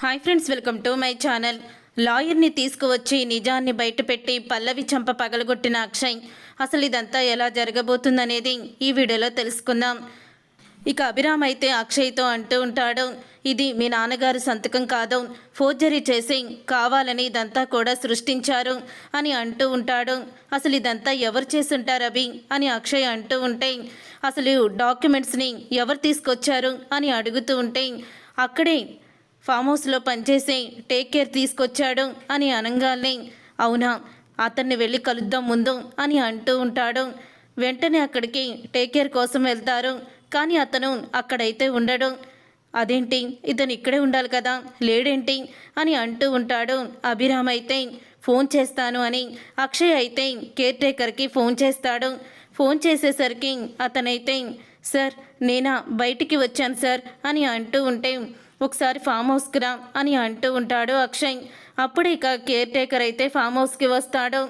Hi friends welcome to my channel లాయర్ని తీసుకువచ్చి నిజాన్ని బయటపెట్టి పల్లవి చంప పగలగొట్టిన అక్షయ్ అసలు ఇదంతా ఎలా జరగబోతుందనేది ఈ వీడియోలో తెలుసుకుందాం. ఇక అభిరామ్ అయితే అక్షయ్తో అంటూ ఉంటాడు ఇది మీ నాన్నగారు సంతకం కాదు ఫోర్జరీ చేసి కావాలని ఇదంతా కూడా సృష్టించారు అని అంటూ ఉంటాడు. అసలు ఇదంతా ఎవరు చేసుంటారు అభి? అని అక్షయ్ అంటూ ఉంటే అసలు డాక్యుమెంట్స్ని ఎవరు తీసుకొచ్చారు? అని అడుగుతూ ఉంటే అక్కడే ఫామ్ హౌస్లో పనిచేసే టేక్ కేర్ తీసుకొచ్చాడు అని అనగానే అవునా అతన్ని వెళ్ళి కలుద్దాం ముందు అని అంటూ ఉంటాడు. వెంటనే అక్కడికి టేక్ కేర్ కోసం వెళ్తారు కానీ అతను అక్కడైతే ఉండడు. అదేంటి? ఇతను ఇక్కడే ఉండాలి కదా లేడేంటి? అని అంటూ ఉంటాడు. అభిరామ్ అయితే ఫోన్ చేస్తాను అని అక్షయ్ అయితే కేర్ టేకర్కి ఫోన్ చేస్తాడు. ఫోన్ చేసేసరికి అతనైతే సార్ నేనా బయటికి వచ్చాను సార్ అని అంటూ ఉంటే ఒకసారి ఫామ్ హౌస్కి రా అని అంటూ ఉంటాడు అక్షయ్. అప్పుడు ఇక కేర్ టేకర్ అయితే ఫామ్ హౌస్కి వస్తాడు.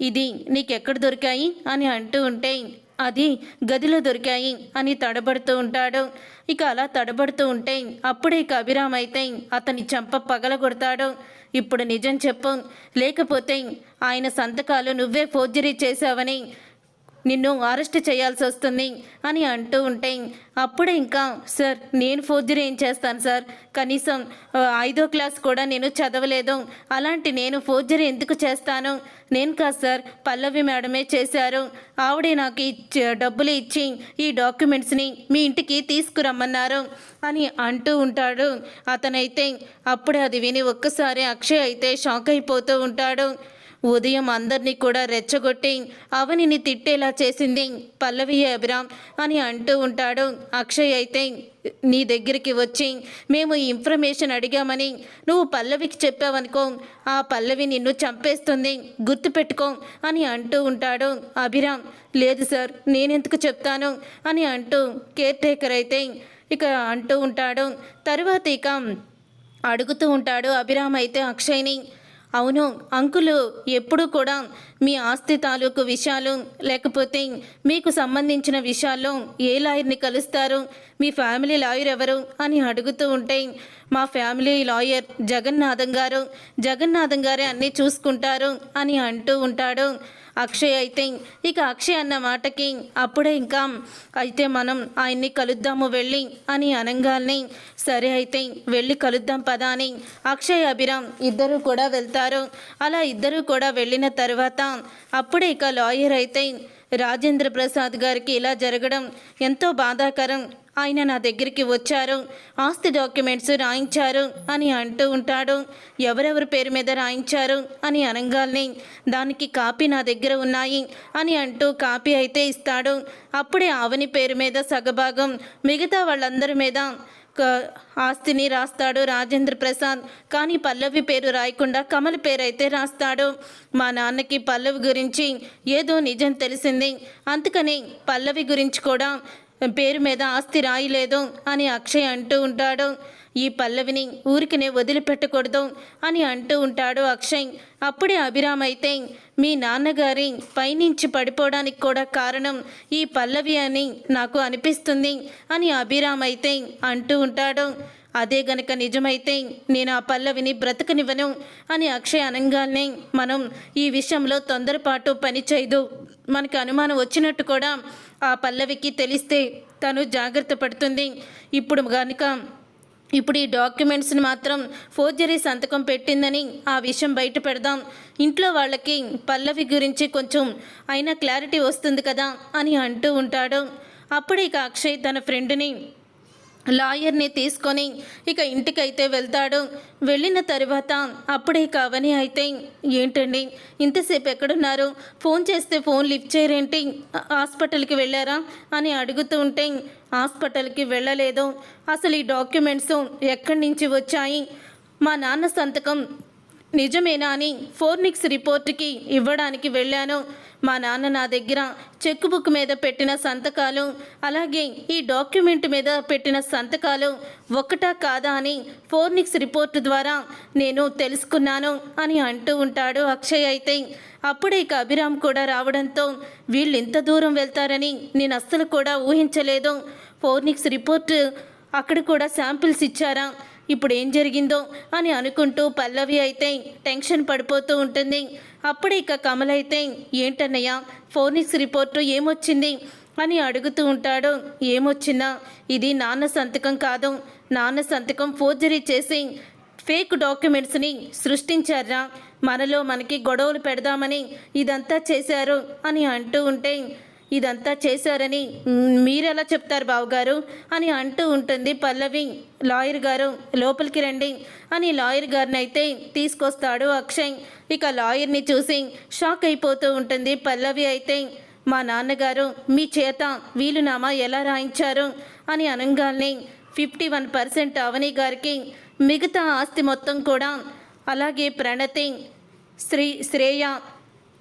ఇది నీకెక్కడ దొరికాయి? అని అంటూ ఉంటే అది గదిలో దొరికాయి అని తడబడుతూ ఉంటాడు. ఇక అలా తడబడుతూ ఉంటే అప్పుడే ఇక అభిరామ్ అయితే అతని చంప పగల కొడతాడు ఇప్పుడు నిజం చెప్పు. లేకపోతే ఆయన సంతకాలు నువ్వే ఫోర్జరీ చేశావని నిన్ను అరెస్ట్ చేయాల్సి వస్తుంది అని అంటూ ఉంటే అప్పుడే ఇంకా సార్ నేను ఫోర్జరీ ఏం చేస్తాను సార్? కనీసం ఐదో క్లాస్ కూడా నేను చదవలేదు. అలాంటి నేను ఫోర్జరీ ఎందుకు చేస్తాను? నేను కాదు సార్ పల్లవి మేడమే చేశారు. ఆవిడే నాకు ఇచ్చి డబ్బులు ఇచ్చి ఈ డాక్యుమెంట్స్ని మీ ఇంటికి తీసుకురమ్మన్నారు అని అంటూ ఉంటాడు. అతనైతే అప్పుడే అది విని ఒక్కసారి అక్షయ్ అయితే షాక్ అయిపోతూ ఉంటాడు. ఉదయం అందరినీ కూడా రెచ్చగొట్టి అవనిని తిట్టేలా చేసింది పల్లవి అభిరామ్ అని అంటూ ఉంటాడు. అక్షయ్ అయితే నీ దగ్గరికి వచ్చి మేము ఇన్ఫర్మేషన్ అడిగామని నువ్వు పల్లవికి చెప్పావనుకో ఆ పల్లవి నిన్ను చంపేస్తుంది గుర్తుపెట్టుకో అని అంటూ ఉంటాడు అభిరామ్. లేదు సార్ నేనెందుకు చెప్తాను అని అంటూ కేర్ టేకర్ అయితే ఇక అంటూ ఉంటాడు. తర్వాత ఇక అడుగుతూ ఉంటాడు అభిరామ్ అయితే అక్షయ్ని. అవును అంకులు ఎప్పుడూ కూడా మీ ఆస్తి తాలూకు విషయాలు లేకపోతే మీకు సంబంధించిన విషయాల్లో ఏ లాయర్ని కలుస్తారు మీ ఫ్యామిలీ లాయర్ ఎవరు అని అడుగుతూ ఉంటే మా ఫ్యామిలీ లాయర్ జగన్నాథం గారు జగన్నాథం గారే అన్నీ చూసుకుంటారు అని అంటూ ఉంటాడు. అక్షయ్ అయితే ఇక అక్షయ్ అన్న మాటకి అప్పుడే ఇంకా అయితే మనం ఆయన్ని కలుద్దాము వెళ్ళి అని అనంగాల్ని సరే అయితే వెళ్ళి కలుద్దాం పదా అని అక్షయ్ అభిరామ్ ఇద్దరు కూడా వెళ్తారు. అలా ఇద్దరు కూడా వెళ్ళిన తర్వాత అప్పుడే ఇక లాయర్ అయితే రాజేంద్ర ప్రసాద్ గారికి ఇలా జరగడం ఎంతో బాధాకరం. ఆయన నా దగ్గరికి వచ్చారు. ఆస్తి డాక్యుమెంట్స్ రాయించారు అని అంటూ ఉంటాడు. ఎవరెవరి పేరు మీద రాయించారు అని అనగాల్ని దానికి కాపీ నా దగ్గర ఉన్నాయి అని అంటూ కాపీ అయితే ఇస్తాడు. అప్పుడే ఆవని పేరు మీద సగభాగం మిగతా వాళ్ళందరి మీద ఆస్తిని రాస్తాడు రాజేంద్ర ప్రసాద్. కానీ పల్లవి పేరు రాయకుండా కమల్ పేరు అయితే రాస్తాడు. మా నాన్నకి పల్లవి గురించి ఏదో నిజం తెలిసింది. అందుకని పల్లవి గురించి కూడా పేరు మీద ఆస్తి రాయలేదు అని అక్షయ్ అంటూ ఉంటాడు. ఈ పల్లవిని ఊరికినే వదిలిపెట్టకూడదు అని అంటూ ఉంటాడు అక్షయ్. అప్పుడే అభిరామ్ అయితే మీ నాన్నగారి పైనుంచి పడిపోవడానికి కూడా కారణం ఈ పల్లవి అని నాకు అనిపిస్తుంది అని అభిరామ్ అయితే అంటూ ఉంటాడు. అదే గనక నిజమైతే నేను ఆ పల్లవిని బ్రతకనివ్వను అని అక్షయ్ అనగానే మనం ఈ విషయంలో తొందరపాటు పని చేయదు మనకు అనుమానం వచ్చినట్టు కూడా ఆ పల్లవికి తెలిస్తే తను జాగ్రత్త పడుతుంది. ఇప్పుడు కనుక ఇప్పుడు ఈ డాక్యుమెంట్స్ని మాత్రం ఫోర్జరీ సంతకం పెట్టిందని ఆ విషయం బయట పెడదాం. ఇంట్లో వాళ్ళకి పల్లవి గురించి కొంచెం అయినా క్లారిటీ వస్తుంది కదా అని అంటూ ఉంటాడు. అప్పుడు ఇక అక్షయ్ తన ఫ్రెండ్ని లాయర్ని తీసుకొని ఇక ఇంటికైతే వెళ్తాడు. వెళ్ళిన తర్వాత అప్పుడే కావని అయితే ఏంటండి? ఇంతసేపు ఎక్కడున్నారు? ఫోన్ చేస్తే ఫోన్ లిఫ్ట్ చేయరేంటి? హాస్పిటల్కి వెళ్ళారా? అని అడుగుతూ ఉంటే హాస్పిటల్కి వెళ్ళలేదు. అసలు ఈ డాక్యుమెంట్స్ ఎక్కడి నుంచి వచ్చాయి? మా నాన్న సంతకం నిజమేనా అని ఫోర్నిక్స్ రిపోర్ట్కి ఇవ్వడానికి వెళ్ళాను. మా నాన్న నా దగ్గర చెక్ బుక్ మీద పెట్టిన సంతకాలు అలాగే ఈ డాక్యుమెంట్ మీద పెట్టిన సంతకాలు ఒక్కటా కాదా అని ఫోర్నిక్స్ రిపోర్ట్ ద్వారా నేను తెలుసుకున్నాను అని అంటూ ఉంటాడు అక్షయ్ అయితే. అప్పుడే ఇక అభిరామ్ కూడా రావడంతో వీళ్ళు ఇంత దూరం వెళ్తారని నేను అస్సలు కూడా ఊహించలేదు. ఫోర్నిక్స్ రిపోర్ట్ అక్కడ కూడా శాంపిల్స్ ఇచ్చారా? ఇప్పుడు ఏం జరిగిందో అని అనుకుంటూ పల్లవి అయితే టెన్షన్ పడిపోతూ ఉంటుంది. అప్పుడే ఇక కమల్ అయితే ఏంటన్నయ్య ఫోనిక్స్ రిపోర్టు ఏమొచ్చింది? అని అడుగుతూ ఉంటాడు. ఏమొచ్చిందా ఇది నాన్న సంతకం కాదు. నాన్న సంతకం ఫోర్జరీ చేసి ఫేక్ డాక్యుమెంట్స్ని సృష్టించారా? మనలో మనకి గొడవలు పెడదామని ఇదంతా చేశారు అని అంటూ ఉంటే ఇదంతా చేశారని మీరెలా చెప్తారు బావగారు? అని అంటూ ఉంటుంది పల్లవి. లాయర్ గారు లోపలికి రండి అని లాయర్ గారిని అయితే తీసుకొస్తాడు అక్షయ్. ఇక లాయర్ని చూసి షాక్ అయిపోతూ ఉంటుంది పల్లవి అయితే. మా నాన్నగారు మీ చేత వీలునామా ఎలా రాయించారు? అని అనగానే ఫిఫ్టీ వన్ పర్సెంట్ అవని గారికి మిగతా ఆస్తి మొత్తం కూడా అలాగే ప్రణతి శ్రీ శ్రేయ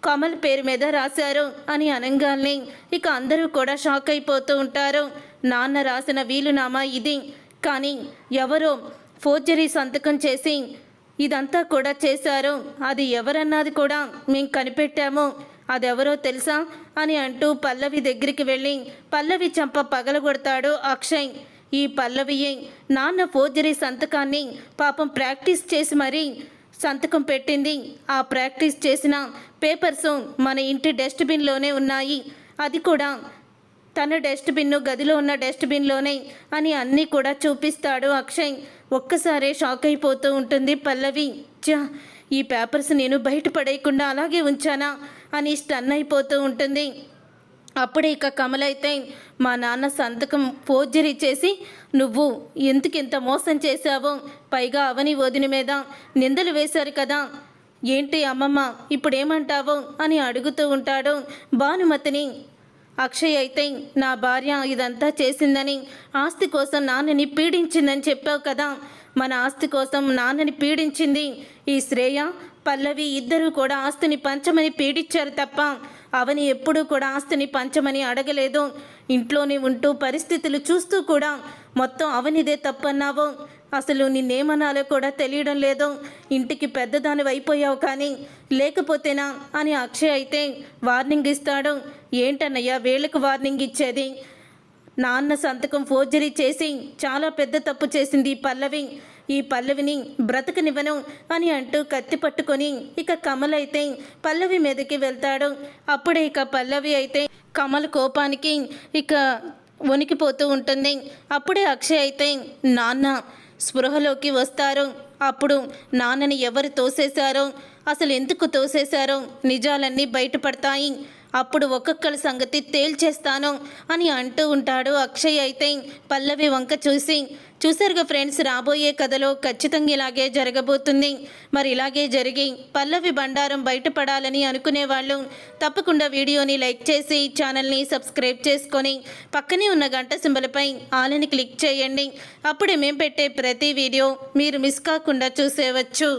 కమల్ పేరు మీద రాశారు అని అనంగాల్ని. ఇక అందరూ కూడా షాక్ అయిపోతూ ఉంటారు. నాన్న రాసిన వీలునామా ఇది. కానీ ఎవరో ఫోర్జరీ సంతకం చేసి ఇదంతా కూడా చేశారు. అది ఎవరన్నది కూడా మేము కనిపెట్టాము. అదెవరో తెలుసా? అని అంటూ పల్లవి దగ్గరికి వెళ్ళి పల్లవి చంప పగలగొడతాడు అక్షయ్. ఈ పల్లవియే నాన్న ఫోర్జరీ సంతకాన్ని పాపం ప్రాక్టీస్ చేసి మరీ సంతకం పెట్టింది. ఆ ప్రాక్టీస్ చేసిన పేపర్స్ మన ఇంటి డస్ట్బిన్లోనే ఉన్నాయి. అది కూడా తన డస్ట్బిన్ గదిలో ఉన్న డస్ట్బిన్లోనే అని అన్నీ కూడా చూపిస్తాడు అక్షయ్. ఒక్కసారే షాక్ అయిపోతూ ఉంటుంది పల్లవి. చా ఈ పేపర్స్ నేను బయట పడేయకుండా అలాగే ఉంచానా? అని స్టన్ అయిపోతూ ఉంటుంది. అప్పుడే ఇక కమలైతే మా నాన్న సంతకం ఫోర్జరీ చేసి నువ్వు ఎందుకు మోసం చేశావో? పైగా అవని వదిన మీద నిందలు వేశారు కదా. ఏంటి అమ్మమ్మ ఇప్పుడేమంటావు? అని అడుగుతూ ఉంటాడు భానుమతిని. అక్షయ్ అయితే నా భార్య ఇదంతా చేసిందని ఆస్తి కోసం నాన్నని పీడించిందని చెప్పావు కదా. మన ఆస్తి కోసం నాన్నని పీడించింది ఈ శ్రేయ పల్లవి ఇద్దరూ కూడా ఆస్తిని పంచమని పీడించారు తప్ప అవని ఎప్పుడూ కూడా ఆస్తిని పంచమని అడగలేదు. ఇంట్లోనే ఉంటూ పరిస్థితులు చూస్తూ కూడా మొత్తం అవనిదే తప్పన్నావు. అసలు నిన్నేమనాలో కూడా తెలియడం లేదు. ఇంటికి పెద్దదాని అయిపోయావు కానీ లేకపోతేనా అని అక్షయ్ అయితే వార్నింగ్ ఇస్తాడు. ఏంటన్నయ్యా వేళకు వార్నింగ్ ఇచ్చేది? నాన్న సంతకం ఫోర్జరీ చేసి చాలా పెద్ద తప్పు చేసింది పల్లవి. ఈ పల్లవిని బ్రతకనివ్వను అని అంటూ కత్తి పట్టుకొని ఇక కమల్ అయితే పల్లవి మీదకి వెళ్తాడు. అప్పుడే ఇక పల్లవి అయితే కమల్ కోపానికి ఇక వణికిపోతూ ఉంటుంది. అప్పుడే అక్షయ్ అయితే నాన్న స్పృహలోకి వస్తారు. అప్పుడు నాన్నని ఎవరు తోసేశారో? అసలు ఎందుకు తోసేశారో? నిజాలన్నీ బయటపడతాయి. అప్పుడు ఒక్కొక్కరి సంగతి తేల్చేస్తాను అని అంటూ ఉంటాడు అక్షయ్ అయితే పల్లవి వంక చూసి చూసారుగా ఫ్రెండ్స్ రాబోయే కథలో ఖచ్చితంగా ఇలాగే జరగబోతుంది. మరి ఇలాగే జరిగి పల్లవి బండారం బయటపడాలని అనుకునే వాళ్ళు తప్పకుండా వీడియోని లైక్ చేసి ఛానల్ని సబ్స్క్రైబ్ చేసుకొని పక్కనే ఉన్న గంట సింబలపై ఆలని క్లిక్ చేయండి. అప్పుడే మేము పెట్టే ప్రతి వీడియో మీరు మిస్ కాకుండా చూసేవచ్చు.